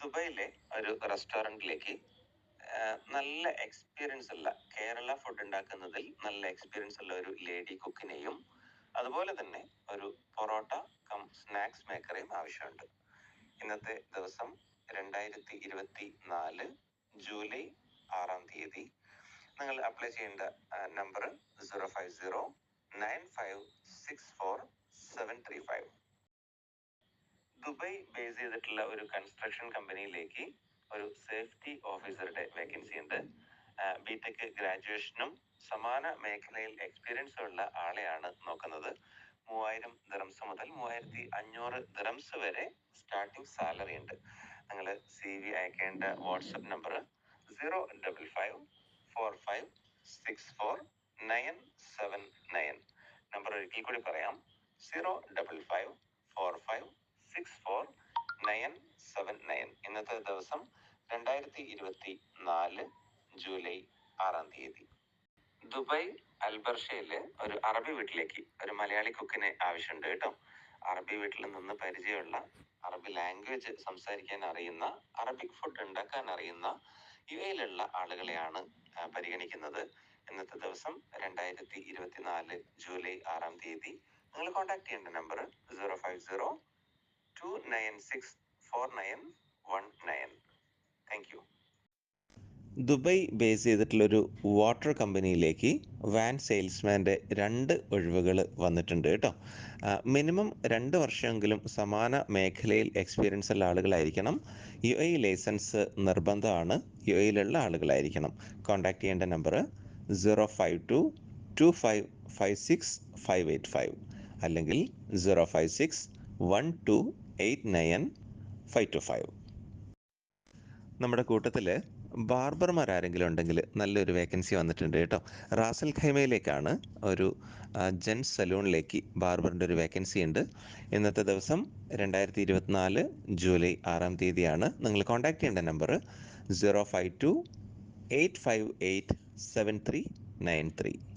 ദുബായിലെ ഒരു റെസ്റ്റോറന്റിലേക്ക് നല്ല എക്സ്പീരിയൻസ് ഉള്ള കേരള ഫുഡ് ഉണ്ടാക്കുന്നതിൽ നല്ല എക്സ്പീരിയൻസ് ഉള്ള ഒരു ലേഡി കുക്കിനെയും അതുപോലെ തന്നെ ഒരു പൊറോട്ട കം സ്നാക്സ് മേക്കറേയും ആവശ്യമുണ്ട്. ഇന്നത്തെ ദിവസം രണ്ടായിരത്തി ഇരുപത്തി നാല് ജൂലൈ ആറാം തീയതി നിങ്ങൾ അപ്ലൈ ചെയ്യേണ്ട number zero five zero nine five six four seven three five Dubai base ചെയ്തിട്ടുള്ള ഒരു കൺസ്ട്രക്ഷൻ കമ്പനിയിലേക്ക് ഒരു സേഫ്റ്റി ഓഫീസറുടെ വേക്കൻസി ഉണ്ട്. ബിടെക് ഗ്രാജുവേഷനും സമാന മേഖലയിൽ എക്സ്പീരിയൻസും ഉള്ള ആളെയാണ് നോക്കുന്നത്. മൂവായിരം ദിറംസ് മുതൽ മൂവായിരത്തി അഞ്ഞൂറ് ദിറംസ് വരെ സ്റ്റാർട്ടിംഗ് സാലറി ഉണ്ട്. നിങ്ങൾ സി വി അയക്കേണ്ട WhatsApp number zero double five four five six four nine seven nine number ഒരിക്കൽ കൂടി പറയാം. Zero double five four five six four nine seven nine ഇന്നത്തെ ദിവസം രണ്ടായിരത്തി ഇരുപത്തി നാല് ജൂലൈ ആറാം തീയതി. ദുബായ് അൽബർഷയിൽ ഒരു അറബി വീട്ടിലേക്ക് ഒരു മലയാളി കുക്കിനെ ആവശ്യമുണ്ട് കേട്ടോ. അറബി വീട്ടിൽ നിന്ന് പരിചയമുള്ള അറബി ലാംഗ്വേജ് സംസാരിക്കാൻ അറിയുന്ന അറബിക് ഫുഡ് ഉണ്ടാക്കാൻ അറിയുന്ന യു എയിലുള്ള ആളുകളെയാണ് പരിഗണിക്കുന്നത്. ഇന്നത്തെ ദിവസം രണ്ടായിരത്തി ഇരുപത്തിനാല് ജൂലൈ ആറാം തീയതി നിങ്ങൾ കോൺടാക്ട് ചെയ്യേണ്ട number zero five zero two nine six four nine one nine thank you Dubai base ചെയ്തിട്ടുള്ളൊരു water കമ്പനിയിലേക്ക് വാൻ സെയിൽസ്മാന്റെ രണ്ട് ഒഴിവുകൾ വന്നിട്ടുണ്ട് കേട്ടോ. മിനിമം രണ്ട് വർഷമെങ്കിലും സമാന മേഖലയിൽ എക്സ്പീരിയൻസ് ഉള്ള ആളുകളായിരിക്കണം. യു എ ലൈസൻസ് നിർബന്ധമാണ്. യു എയിലുള്ള ആളുകളായിരിക്കണം. കോൺടാക്ട് ചെയ്യേണ്ട number zero five two two five five six five eight five അല്ലെങ്കിൽ zero five six one two eight nine five two five നമ്മുടെ കൂട്ടത്തിൽ ബാർബർമാർ ആരെങ്കിലും ഉണ്ടെങ്കിൽ നല്ലൊരു വേക്കൻസി വന്നിട്ടുണ്ട് കേട്ടോ. റാസൽ ഖൈമയിലേക്കാണ് ഒരു ജെൻസ് സലൂണിലേക്ക് ബാർബറിന്റെ ഒരു വേക്കൻസി ഉണ്ട്. ഇന്നത്തെ ദിവസം രണ്ടായിരത്തി ഇരുപത്തിനാല് ജൂലൈ ആറാം തീയതിയാണ്. നിങ്ങൾ കോൺടാക്ട് ചെയ്യേണ്ട number zero five two eight five eight seven three nine three.